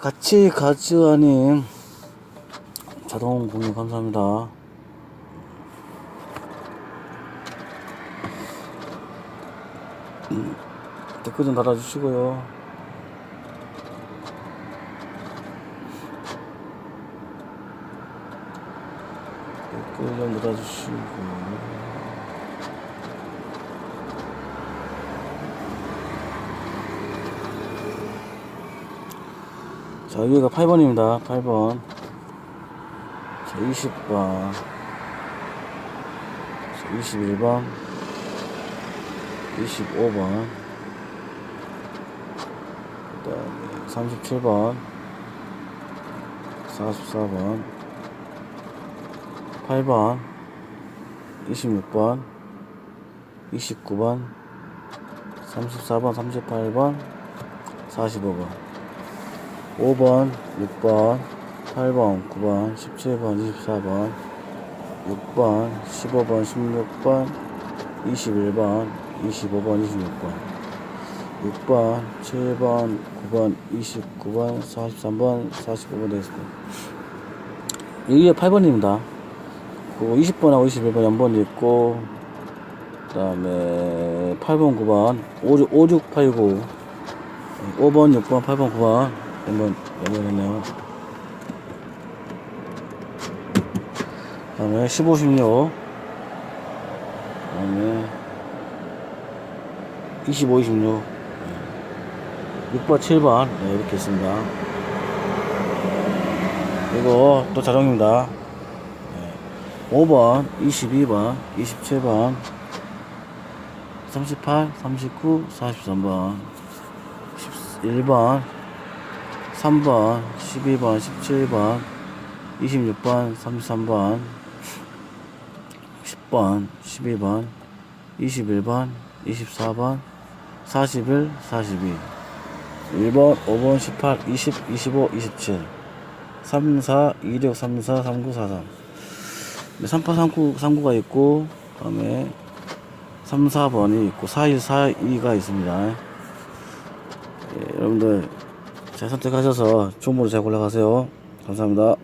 같이 가즈아님 자동 공유 감사합니다. 음, 댓글 좀 달아주시고요. 댓글 좀 달아주시고. 자, 여기가 8번입니다. 8번. 자, 20번. 자, 21번. 25번. 그 다음에 37번. 44번. 8번. 26번. 29번. 34번. 38번. 45번. 5번, 6번, 8번, 9번, 17번, 24번, 6번, 15번, 16번, 21번, 25번, 26번, 6번, 7번, 9번, 29번, 43번, 45번 되겠습니다. 여기가 8번입니다. 그 20번하고 21번 연번도 있고, 그 다음에 8번, 9번, 56, 5689, 5번, 6번, 8번, 9번, 한번 연결했네요. 다음에 15, 16. 다음에 25, 26. 6번, 7번. 네, 이렇게 있습니다. 그리고 또 자동입니다. 네. 5번, 22번, 27번, 38, 39, 43번, 1번, 3번, 12번, 17번, 26번, 33번, 10번, 12번, 21번, 24번, 41, 42, 1번, 5번, 18, 20, 25, 27, 3, 4, 26, 3, 4, 39, 43. 38, 39, 39가 있고, 그 다음에 3, 4번이 있고, 4, 1, 4, 2가 있습니다. 예, 여러분들 잘 선택하셔서 좋은 모로 잘 골라가세요. 감사합니다.